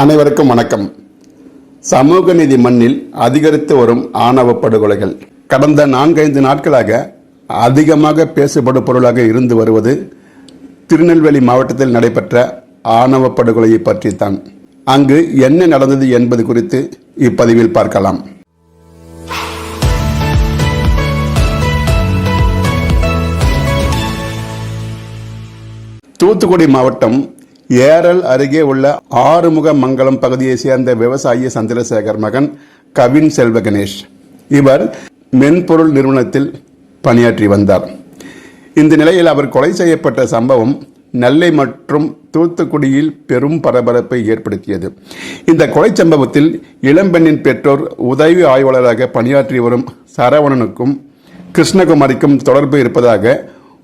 அனைவருக்கும் வணக்கம். சமூக நீதி மண்ணில் அதிகரித்து வரும் ஆணவ படுகொலைகள். கடந்த நான்கைந்து நாட்களாக அதிகமாக பேசப்படும் பொருளாக இருந்து வருவது திருநெல்வேலி மாவட்டத்தில் நடைபெற்ற ஆணவ படுகொலையை பற்றித்தான். அங்கு என்ன நடந்தது என்பது குறித்து இப்பதிவில் பார்க்கலாம். தூத்துக்குடி மாவட்டம் ஏரல் அருகே உள்ள ஆறுமுக மங்கலம் பகுதியை சேர்ந்த விவசாயி சந்திரசேகர் மகன் கவின் செல்வ கணேஷ். இவர் மென்பொருள் நிறுவனத்தில் பணியாற்றி வந்தார். இந்த நிலையில் அவர் கொலை செய்யப்பட்ட சம்பவம் நெல்லை மற்றும் தூத்துக்குடியில் பெரும் பரபரப்பை ஏற்படுத்தியது. இந்த கொலை சம்பவத்தில் இளம்பெண்ணின் பெற்றோர் உதவி ஆய்வாளராக பணியாற்றி வரும் சரவணனுக்கும் கிருஷ்ணகுமாரிக்கும் தொடர்பு இருப்பதாக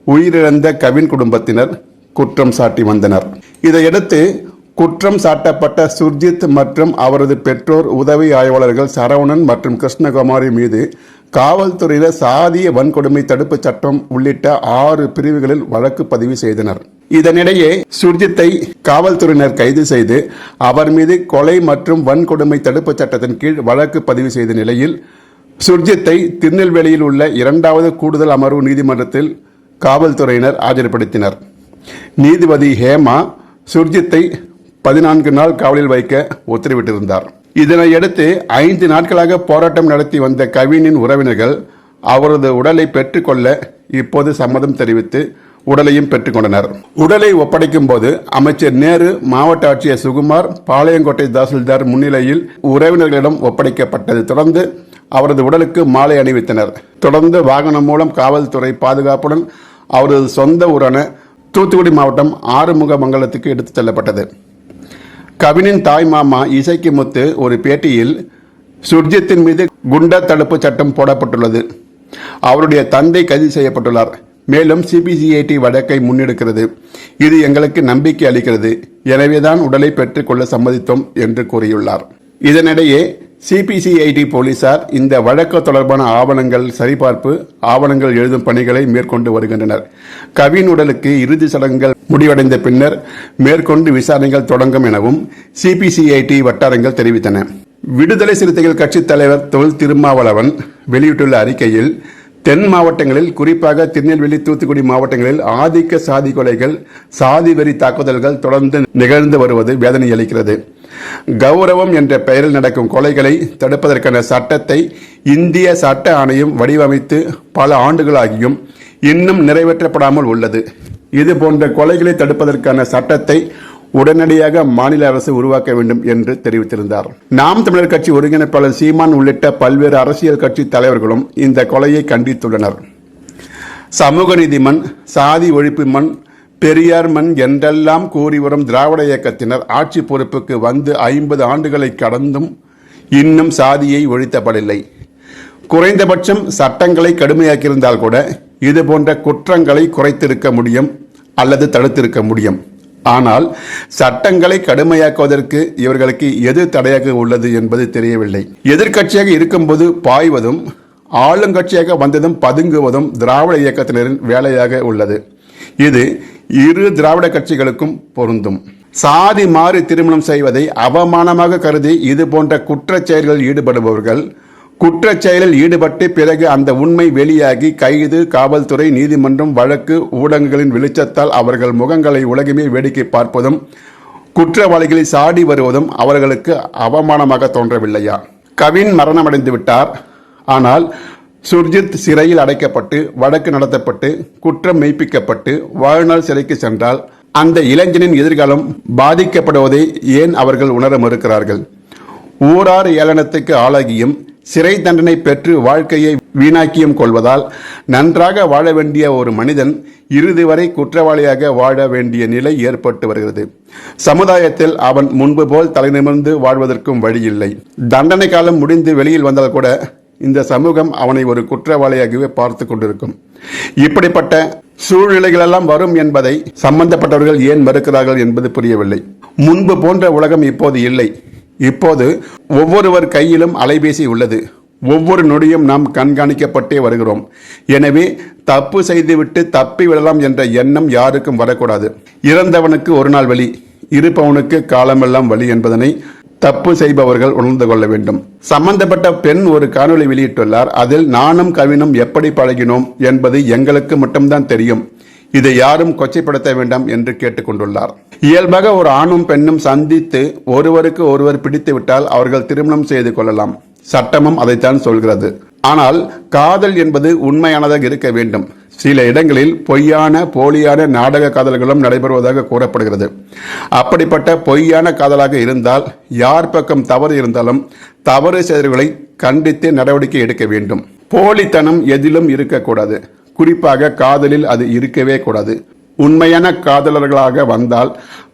உயிரிழந்த கவின் குடும்பத்தினர் குற்றம் சாட்டி வந்தனர். இதையடுத்து குற்றம் சாட்டப்பட்ட சுர்ஜித் மற்றும் அவரது பெற்றோர் உதவி ஆய்வாளர்கள் சரவணன் மற்றும் கிருஷ்ணகுமாரி மீது காவல்துறையினர் சாதிய வன்கொடுமை தடுப்புச் சட்டம் உள்ளிட்ட ஆறு பிரிவுகளில் வழக்கு பதிவு செய்தனர். இதனிடையே சுர்ஜித்தை காவல்துறையினர் கைது செய்து அவர் மீது கொலை மற்றும் வன்கொடுமை தடுப்புச் சட்டத்தின் கீழ் வழக்கு பதிவு செய்த நிலையில் சுர்ஜித்தை திருநெல்வேலியில் உள்ள இரண்டாவது கூடுதல் அமர்வு நீதிமன்றத்தில் காவல்துறையினர் ஆஜர்படுத்தினர். நீதிபதி ஹேமா சுர்ஜித்தை பதினான்கு நாள் காவலில் வைக்க உத்தரவிட்டிருந்தார். இதனையடுத்து ஐந்து நாட்களாக போராட்டம் நடத்தி வந்த கவினின் உறவினர்கள் அவரது உடலை பெற்றுக்கொள்ள இப்போது சம்மதம் தெரிவித்து உடலையும் பெற்றுக்கொண்டனர். உடலை ஒப்படைக்கும் போது அமைச்சர் நேரு மாவட்ட ஆட்சியர் சுகுமார் பாளையங்கோட்டை தாசில்தார் முன்னிலையில் உறவினர்களிடம் ஒப்படைக்கப்பட்டது தொடர்ந்து அவரது உடலுக்கு மாலை அணிவித்தனர். தொடர்ந்து வாகனம் மூலம் காவல்துறை பாதுகாப்புடன் அவரது சொந்த ஊரான தூத்துக்குடி மாவட்டம் ஆறுமுக மங்கலத்துக்கு எடுத்துச் செல்லப்பட்டது. கவினின் தாய் மாமா இசைக்கு முத்து ஒரு பேட்டியில் சுர்ஜித்தின் மீது குண்டர் தடுப்பு சட்டம் போடப்பட்டுள்ளது. அவருடைய தந்தை கைது செய்யப்பட்டுள்ளார். மேலும் சிபிசிஐடி வழக்கை முன்னெடுக்கிறது. இது எங்களுக்கு நம்பிக்கை அளிக்கிறது. எனவேதான் உடலை பெற்றுக்கொள்ள சம்மதித்தோம் என்று கூறியுள்ளார். இதனிடையே சிபிசிஐடி போலீசார் இந்த வழக்கு தொடர்பான ஆவணங்கள் சரிபார்ப்பு ஆவணங்கள் எழுதும் பணிகளை மேற்கொண்டு வருகின்றனர். கவின் உடலுக்கு இறுதி சடங்குகள் முடிவடைந்த பின்னர் மேற்கொண்டு விசாரணைகள் தொடங்கும் எனவும் சிபிசிஐடி வட்டாரங்கள் தெரிவித்தன. விடுதலை சிறுத்தைகள் கட்சித் தலைவர் தொல் திருமாவளவன் வெளியிட்டுள்ள அறிக்கையில் தென் மாவட்டங்களில் குறிப்பாக திருநெல்வேலி தூத்துக்குடி மாவட்டங்களில் ஆதிக்க சாதி கொலைகள் சாதி வெறி தாக்குதல்கள் தொடர்ந்து நிகழ்ந்து வருவது வேதனை அளிக்கிறது கௌரவம் என்ற பெயரில் நடக்கும் கொலைகளை தடுப்பதற்கான சட்டத்தை இந்திய சட்ட ஆணையம் வடிவமைத்து பல ஆண்டுகளாகியும் இன்னும் நிறைவேற்றப்படாமல் உள்ளது. இது போன்ற கொலைகளை தடுப்பதற்கான சட்டத்தை உடனடியாக மாநில அரசு உருவாக்க வேண்டும் என்று தெரிவித்திருந்தார். நாம் தமிழர் கட்சி ஒருங்கிணைப்பாளர் சீமான் உள்ளிட்ட பல்வேறு அரசியல் கட்சி தலைவர்களும் இந்த கொலையை கண்டித்துள்ளனர். சமூக நீதி மண் சாதி ஒழிப்பு மண் பெரியார் மண் என்றெல்லாம் கூறி வரும் திராவிட இயக்கத்தினர் ஆட்சி பொறுப்புக்கு வந்து ஐம்பது ஆண்டுகளை கடந்தும் இன்னும் சாதியை ஒழித்தப்படவில்லை குறைந்தபட்சம் சட்டங்களை கடுமையாக்கியிருந்தால் கூட இது போன்ற குற்றங்களை குறைத்திருக்க முடியும் அல்லது தடுத்திருக்க முடியும். ஆனால் சட்டங்களை கடுமையாக்குவதற்கு இவர்களுக்கு எது தடையாக உள்ளது என்பது தெரியவில்லை. எதிர்க்கட்சியாக இருக்கும்போது பாய்வதும் ஆளுங்கட்சியாக வந்ததும் பதுங்குவதும் திராவிட இயக்கத்தினரின் வேலையாக உள்ளது. இது இரு திராவிட கட்சிகளுக்கும் பொருந்தும். சாதி மாறி திருமணம் செய்வதை அவமானமாக கருதி இது போன்ற குற்றச் செயல்களில் ஈடுபடுபவர்கள் குற்றச் செயலில் ஈடுபட்டு பிறகு அந்த உண்மை வெளியாகி கைது காவல்துறை நீதிமன்றம் வழக்கு ஊடகங்களின் வெளிச்சத்தால் அவர்கள் முகங்களை உலகமே வேடிக்கை பார்ப்பதும் குற்றவாளிகளை சாடி வருவதும் அவர்களுக்கு அவமானமாக தோன்றவில்லையா? கவின் மரணமடைந்து விட்டார் ஆனால் சுர்ஜித் சிறையில் அடைக்கப்பட்டு வழக்கு நடத்தப்பட்டு குற்றம் மெய்ப்பிக்கப்பட்டு வாழ்நாள் சிறைக்கு சென்றால் அந்த இளைஞனின் எதிர்காலம் பாதிக்கப்படுவதை ஏன் அவர்கள் உணர மறுக்கிறார்கள்? ஊரார் ஏளனத்துக்கு ஆளாகியும் சிறை தண்டனை பெற்று வாழ்க்கையை வீணாக்கியும் கொள்வதால் நன்றாக வாழ வேண்டிய ஒரு மனிதன் இறுதி வரை குற்றவாளியாக வாழ வேண்டிய நிலை ஏற்பட்டு வருகிறது. சமுதாயத்தில் அவன் முன்பு போல் தலைநிமிர்ந்து வாழ்வதற்கும் வழியில்லை. தண்டனை காலம் முடிந்து வெளியில் வந்தால் கூட இந்த சமூகம் அவனை ஒரு குற்றவாளியாகவே பார்த்து கொண்டிருக்கும். இப்படிப்பட்ட சூழ்நிலைகளெல்லாம் வரும் என்பதை சம்பந்தப்பட்டவர்கள் ஏன் மறுக்கிறார்கள் என்பது புரியவில்லை. முன்பு போன்ற உலகம் இப்போது இல்லை. இப்போது ஒவ்வொருவர் கையிலும் அலைபேசி உள்ளது. ஒவ்வொரு நொடியும் நாம் கண்காணிக்கப்பட்டே வருகிறோம். எனவே தப்பு செய்துவிட்டு தப்பி விடலாம் என்ற எண்ணம் யாருக்கும் வரக்கூடாது. இறந்தவனுக்கு ஒரு நாள் வழி இருப்பவனுக்கு காலமெல்லாம் வழி என்பதனை தப்பு செய்பவர்கள் உணர்ந்து கொள்ள வேண்டும். சம்பந்தப்பட்ட பெண் ஒரு காணொளி வெளியிட்டுள்ளார். அதில் நானும் கவினும் எப்படி பழகினோம் என்பது எங்களுக்கு மட்டும்தான் தெரியும். இதை யாரும் கொச்சைப்படுத்த வேண்டாம் என்று கேட்டுக்கொண்டுள்ளார். இயல்பாக ஒரு ஆணும் பெண்ணும் சந்தித்து ஒருவருக்கு ஒருவர் பிடித்து விட்டால் அவர்கள் திருமணம் செய்து கொள்ளலாம். சட்டமும் அதைத்தான் சொல்கிறது. ஆனால் காதல் என்பது உண்மையானதாக இருக்க வேண்டும். சில இடங்களில் பொய்யான போலியான நாடக காதல்களும் நடைபெறுவதாக கூறப்படுகிறது. அப்படிப்பட்ட பொய்யான காதலாக இருந்தால் யார் பக்கம் தவறு இருந்தாலும் தவறு செய்தவர்களை கண்டித்து நடவடிக்கை எடுக்க வேண்டும். போலித்தனம் எதிலும் இருக்கக்கூடாது. குறிப்பாக காதலில் அது இருக்கவே கூடாது. உண்மையான காதலர்களாக வந்தால்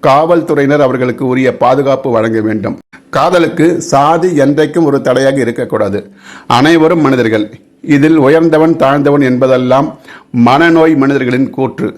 காவல்துறையினர் அவர்களுக்கு உரிய பாதுகாப்பு வழங்க வேண்டும். காதலுக்கு சாதி என்றைக்கும் ஒரு தடையாக இருக்கக்கூடாது. அனைவரும் மனிதர்கள். இதில் உயர்ந்தவன் தாழ்ந்தவன் என்பதெல்லாம் மனநோய் மனிதர்களின் கூற்று.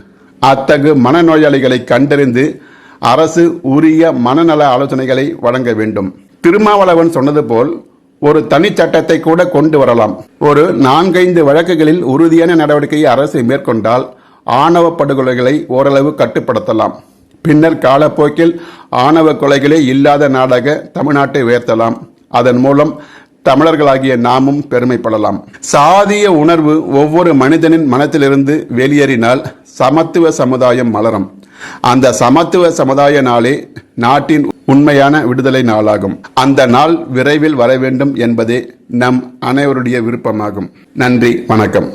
அத்தகு மனநோயாளிகளை கண்டறிந்து அரசு உரிய மனநல ஆலோசனைகளை வழங்க வேண்டும். திருமாவளவன் சொன்னது போல் ஒரு தனி சட்டத்தை கூட கொண்டு வரலாம். ஒரு நான்கைந்து வழக்குகளில் உறுதியான நடவடிக்கையை அரசு மேற்கொண்டால் ஆணவ படுகொலைகளை ஓரளவு கட்டுப்படுத்தலாம். பின்னர் காலப்போக்கில் ஆணவ கொலைகளே இல்லாத நாடாக தமிழ்நாட்டை உயர்த்தலாம். அதன் மூலம் தமிழர்களாகிய நாமும் பெருமைப்படலாம். சாதிய உணர்வு ஒவ்வொரு மனிதனின் மனத்திலிருந்து வெளியேறினால் சமத்துவ சமுதாயம் மலரும். அந்த சமத்துவ சமுதாய நாளே நாட்டின் உண்மையான விடுதலை நாளாகும். அந்த நாள் விரைவில் வர வேண்டும் என்பதே நம் அனைவருடைய விருப்பமாகும். நன்றி வணக்கம்.